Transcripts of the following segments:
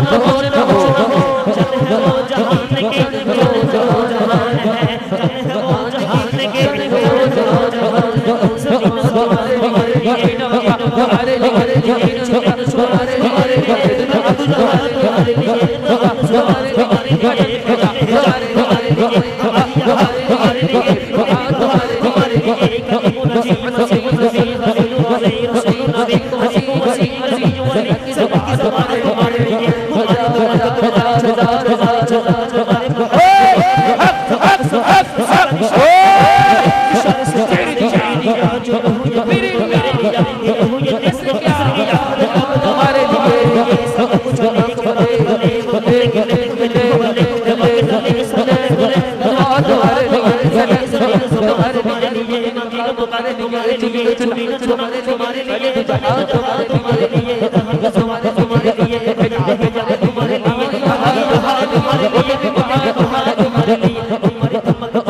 कुछ न हो न हो न हो चल है वो जहान के जो जो जहान है चल है वो जहान के जो जो जहान सदीना तुम्हारे लिए अरे अरे अरे सुनारे अरे अरे तुम्हारे लिए तुम्हारे लिए तुम्हारे लिए तुम्हारे तुम्हारे तुम्हारे लिए तुम्हारे तुम्हारे लिए तुम्हारे तुम्हारे लिए तुम्हारे तुम्हारे लिए तुम्हारे तुम्हारे लिए तुम्हारे तुम्हारे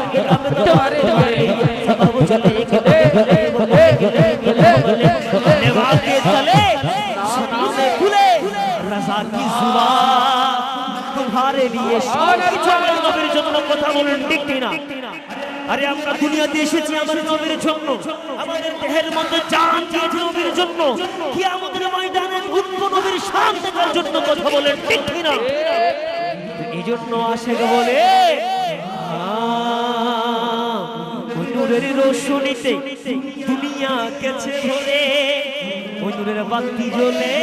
तुम्हारे तुम्हारे ভারে নিয়ে সবার নবীর জন্য কথা বলেন ঠিক কিনা? আরে আমরা দুনিয়াতে এসেছি আমাদের নবীর জন্য। আমাদের দেহের মধ্যে জান জন্য। কি আমাদের ময়দানে উঠবো নবীর শান জন্য কথা বলেন এই জন্য আসে বলে নূরের রোশনীতে দুনিয়া গেছে ভরে নূরের বাতি জ্বলে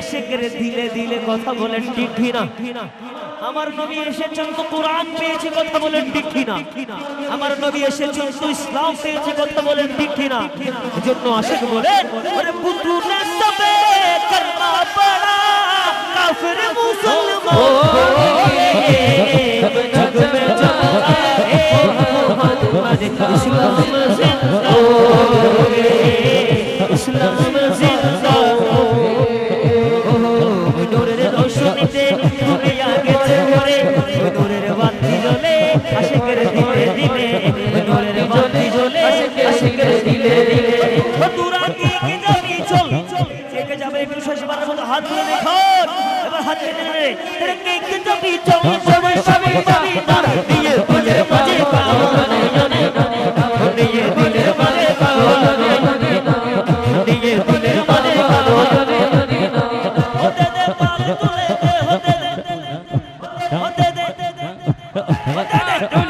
আশেকের দিলে দিলে কথা বলেন ঠিক না? আমার নবী এসেছেন তো কোরআন পেয়েছে কথা বলেন ঠিক না? আমার নবী এসেছেন তো ইসলাম পেয়েছে কথা বলেন ঠিক না? এজন্য আশেক বলেন, ওরে বুদ্ধু না সবে করনা পড়া, কাফির মুসলমান আশিকের দিলে দিলে তোরা কি কি যাবি চল কে যাবে একটু শেষবারের মতো হাত তুলে দেখো এবার হাত কেটে নেবে তোরা কে কে যাবি চল সবাই সবাই যাবি তার দিয়ে দিলের মাঝে পাও দিয়ে দিলের মাঝে পাও দিয়ে দিলের মাঝে পাও হতে দে পাল দে হতে দে হতে দে হতে দে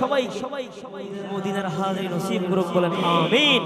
সবাই সবাই সবাই মদিনার হাজির নসিব করুক বলেন আমিন